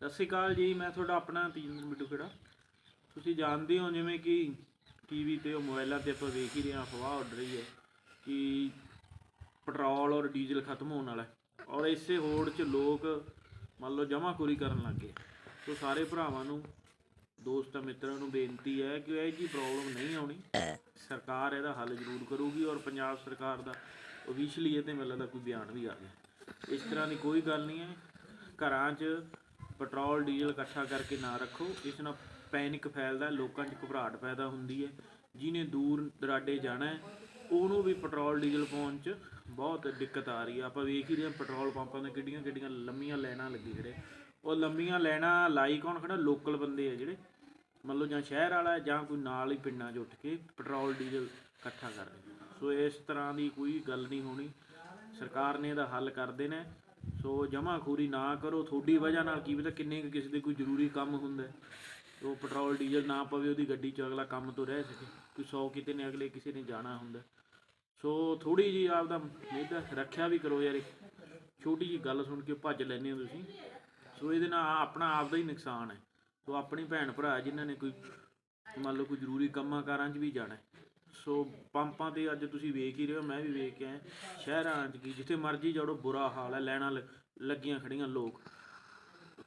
ਸਤਿ ਸ਼੍ਰੀ ਅਕਾਲ ਜੀ, ਮੈਂ ਤੁਹਾਡਾ ਆਪਣਾ ਤੀਨ ਮਿੱਟੂ ਖੇੜਾ। ਤੁਸੀਂ ਜਾਣਦੇ ਹੋ ਜਿਵੇਂ ਕਿ ਟੀਵੀ ਤੇ ਉਹ ਮੋਬਾਈਲਾਂ ਤੇ ਆਪਾਂ ਵੇਖ ਹੀ ਰਹੇ ਹਾਂ ਅਫਵਾਹ ਉੱਡ ਰਹੀ ਹੈ ਕਿ ਪੈਟਰੋਲ ਔਰ ਡੀਜ਼ਲ ਖਤਮ ਹੋਣ ਵਾਲਾ ਹੈ ਔਰ ਇਸੇ ਹੋੜ 'ਚ ਲੋਕ ਮੰਨ ਲਓ ਜਮਾਖੋਰੀ ਕਰਨ ਲੱਗੇ ਸੋ ਸਾਰੇ ਭਰਾਵਾਂ ਨੂੰ, ਦੋਸਤਾਂ, ਮਿੱਤਰਾਂ ਨੂੰ ਬੇਨਤੀ ਹੈ ਕਿ ਇਹ ਜੀ ਪ੍ਰੋਬਲਮ ਨਹੀਂ ਆਉਣੀ। ਸਰਕਾਰ ਇਹਦਾ ਹੱਲ ਜ਼ਰੂਰ ਕਰੂਗੀ ਔਰ ਪੰਜਾਬ ਸਰਕਾਰ ਦਾ ਓਫੀਸ਼ੀਅਲੀ ਇਹ ਤੇ ਮੈਨੂੰ ਲੱਗਦਾ ਕੋਈ ਬਿਆਨ ਵੀ ਆ ਗਿਆ। ਇਸ ਤਰ੍ਹਾਂ ਦੀ ਕੋਈ ਗੱਲ ਨਹੀਂ ਹੈ। ਘਰਾਂ 'ਚ ਪੈਟਰੋਲ, ਡੀਜ਼ਲ ਇਕੱਠਾ ਕਰਕੇ ਨਾ ਰੱਖੋ। ਇਸ ਨਾਲ ਪੈਨਿਕ ਫੈਲਦਾ, ਲੋਕਾਂ 'ਚ ਘਬਰਾਹਟ ਪੈਦਾ ਹੁੰਦੀ ਹੈ। ਜਿਹਨੇ ਦੂਰ ਦਰਾਡੇ ਜਾਣਾ ਉਹਨੂੰ ਵੀ ਪੈਟਰੋਲ, ਡੀਜ਼ਲ ਪਾਉਣ 'ਚ ਬਹੁਤ ਦਿੱਕਤ ਆ ਰਹੀ ਹੈ। ਆਪਾਂ ਵੇਖ ਹੀ ਰਹੇ ਹਾਂ ਪੈਟਰੋਲ ਪੰਪਾਂ ਦੇ ਕਿੱਡੀਆਂ ਕਿੱਡੀਆਂ ਲੰਮੀਆਂ ਲਾਈਨਾਂ ਲੱਗੀ ਖੜੇ ਉਹ ਲੰਮੀਆਂ ਲਾਈਨਾਂ ਲਾਈ ਕੌਣ ਖੜਾ ਲੋਕਲ ਬੰਦੇ ਆ ਜਿਹੜੇ। ਮੰਨ ਲਓ ਜਾਂ ਸ਼ਹਿਰ ਵਾਲਾ ਜਾਂ ਕੋਈ ਨਾਲ ਹੀ ਪਿੰਡਾਂ 'ਚ ਉੱਠ ਕੇ ਪੈਟਰੋਲ, ਡੀਜ਼ਲ ਇਕੱਠਾ ਕਰ ਰਹੇ। ਸੋ ਇਸ ਤਰ੍ਹਾਂ ਦੀ ਕੋਈ ਗੱਲ ਨਹੀਂ ਹੋਣੀ। ਸਰਕਾਰ ਨੇ ਇਹਦਾ ਹੱਲ ਕਰ ਦੇਣਾ ਸੋ ਜਮਾਖੋਰੀ ਨਾ ਕਰੋ, ਤੁਹਾਡੀ ਵਜ੍ਹਾ ਨਾਲ ਕੀ ਪਤਾ ਕਿੰਨੇ ਕੁ ਕਿਸੇ ਦੇ ਕੋਈ ਜ਼ਰੂਰੀ ਕੰਮ ਹੁੰਦਾ ਉਹ ਪੈਟਰੋਲ, ਡੀਜ਼ਲ ਨਾ ਪਵੇ, ਉਹਦੀ ਗੱਡੀ 'ਚ ਅਗਲਾ ਕੰਮ ਤੋਂ ਰਹਿ ਸਕੇ। ਕੋਈ ਸੌ ਕਿਤੇ ਨੇ ਅਗਲੇ ਕਿਸੇ ਨੇ ਜਾਣਾ ਹੁੰਦਾ। ਸੋ ਥੋੜੀ ਜੀ ਆਪਦਾ ਇਹਦਾ ਰੱਖਿਆ ਵੀ ਕਰੋ ਯਾਰ ਛੋਟੀ ਜੀ ਗੱਲ ਸੁਣ ਕੇ ਭੱਜ ਲੈਂਦੇ ਹੋ ਤੁਸੀਂ। ਸੋ ਇਹਦੇ ਨਾਲ ਆਪਣਾ ਆਪ ਦਾ ਹੀ ਨੁਕਸਾਨ ਹੈ। ਸੋ ਆਪਣੀ ਭੈਣ ਭਰਾ ਜਿਨ੍ਹਾਂ ਨੇ ਕੋਈ, ਮੰਨ ਲਓ ਕੋਈ ਜ਼ਰੂਰੀ ਕੰਮਾਂ ਕਾਰਾਂ 'ਚ ਵੀ ਜਾਣਾ ਸੋ ਪੰਪਾਂ ਤੇ ਅੱਜ ਤੁਸੀਂ ਵੇਖ ਹੀ ਰਹੇ ਹੋ, ਮੈਂ ਵੀ ਵੇਖ ਕੇ ਆਇਆ। ਸ਼ਹਿਰਾਂ 'ਚ ਕੀ, ਜਿੱਥੇ ਮਰਜ਼ੀ ਜਾੜੋ ਬੁਰਾ ਹਾਲ ਹੈ ਲੈਣਾ ਲੱਗੀਆਂ ਖੜੀਆਂ ਲੋਕ।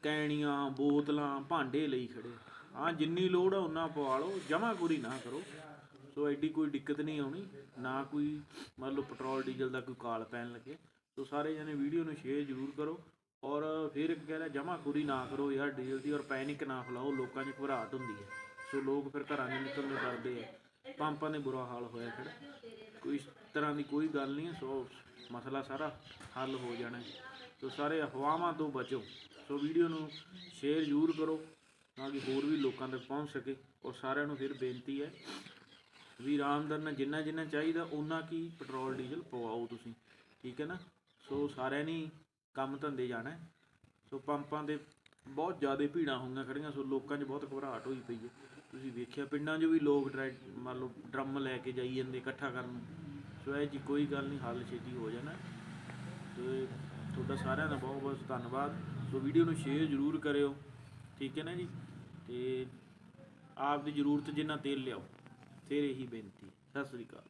ਕੈਣੀਆਂ, ਬੋਤਲਾਂ, ਭਾਂਡੇ ਲਈ ਖੜੇ। ਹਾਂ, ਜਿੰਨੀ ਲੋੜ ਆ, ਉਨਾ ਪਵਾ ਲਓ ਜਮਾਖੋਰੀ ਨਾ ਕਰੋ। ਸੋ ਐਡੀ ਕੋਈ ਦਿੱਕਤ ਨਹੀਂ ਆਉਣੀ, ਨਾ ਕੋਈ ਮੰਨ ਲਓ ਪੈਟਰੋਲ, ਡੀਜ਼ਲ ਦਾ ਕੋਈ ਕਾਲ ਪੈਣ ਲੱਗੇ। ਸੋ ਸਾਰੇ ਜਣੇ ਵੀਡੀਓ ਨੂੰ ਸ਼ੇਅਰ ਜ਼ਰੂਰ ਕਰੋ ਔਰ ਫਿਰ ਇੱਕ ਕਹਿ ਰਿਹਾ ਜਮਾਖੋਰੀ ਨਾ ਕਰੋ ਯਾਰ ਡੀਜ਼ਲ ਦੀ ਔਰ ਪੈਨਿਕ ਨਾ ਫਲਾਓ, ਲੋਕਾਂ 'ਚ ਘਬਰਾਹਟ ਹੁੰਦੀ ਹੈ। ਸੋ ਲੋਕ ਫਿਰ ਘਰਾਂ 'ਚ ਨਿਕਲਣ ਨੂੰ ਡਰਦੇ ਆ। ਪੰਪਾਂ ਦੇ ਬੁਰਾ ਹਾਲ ਹੋਇਆ ਖੜਾ। ਕੋਈ ਇਸ ਤਰ੍ਹਾਂ ਦੀ ਕੋਈ ਗੱਲ ਨਹੀਂ ਸੋ ਮਸਲਾ ਸਾਰਾ ਹੱਲ ਹੋ ਜਾਣਾ ਹੈ। ਸੋ ਸਾਰੇ ਅਫਵਾਹਾਂ ਤੋਂ ਬਚੋ। ਸੋ ਵੀਡੀਓ ਨੂੰ ਸ਼ੇਅਰ ਜ਼ਰੂਰ ਕਰੋ, ਤਾਂ ਕਿ ਹੋਰ ਵੀ ਲੋਕਾਂ ਤੱਕ ਪਹੁੰਚ ਸਕੇ। ਔਰ ਸਾਰਿਆਂ ਨੂੰ ਫਿਰ ਬੇਨਤੀ ਹੈ ਵੀ ਆਰਾਮਦਾਰ ਨਾਲ ਜਿੰਨਾ ਜਿੰਨਾ ਚਾਹੀਦਾ ਉਹਨਾਂ ਕੀ ਪੈਟਰੋਲ, ਡੀਜ਼ਲ ਪਵਾਓ ਤੁਸੀਂ। ਠੀਕ ਹੈ ਨਾ? ਸੋ ਸਾਰਿਆਂ ਨੇ ਹੀ ਕੰਮ ਧੰਦੇ ਜਾਣਾ ਹੈ। ਸੋ ਪੰਪਾਂ ਦੇ ਬਹੁਤ ਜ਼ਿਆਦਾ ਭੀੜਾਂ ਹੋਈਆਂ ਖੜੀਆਂ ਸੋ ਲੋਕਾਂ 'ਚ ਬਹੁਤ ਘਬਰਾਹਟ ਹੋਈ ਪਈ ਹੈ। ਤੁਸੀਂ ਵੇਖਿਆ, ਪਿੰਡਾਂ 'ਚ ਵੀ ਲੋਕ ਡਰੈ, ਮੰਨ ਲਓ ਡਰਮ ਲੈ ਕੇ ਜਾਈ ਜਾਂਦੇ ਇਕੱਠਾ ਕਰਨ। ਸੋ ਇਹ ਜੀ ਕੋਈ ਗੱਲ ਨਹੀਂ, ਹੱਲ ਛੇਤੀ ਹੋ ਜਾਣਾ। ਤੇ ਤੁਹਾਡਾ ਸਾਰਿਆਂ ਦਾ ਬਹੁਤ ਬਹੁਤ ਧੰਨਵਾਦ। ਸੋ ਵੀਡੀਓ ਨੂੰ ਸ਼ੇਅਰ ਜ਼ਰੂਰ ਕਰਿਓ, ਠੀਕ ਹੈ ਨਾ ਜੀ? ਤੇ ਆਪ ਦੀ ਜ਼ਰੂਰਤ ਜਿੰਨਾ ਤੇਲ ਲਿਆਓ, ਫਿਰ ਇਹੀ ਬੇਨਤੀ ਸਤਿ ਸ੍ਰੀ ਅਕਾਲ।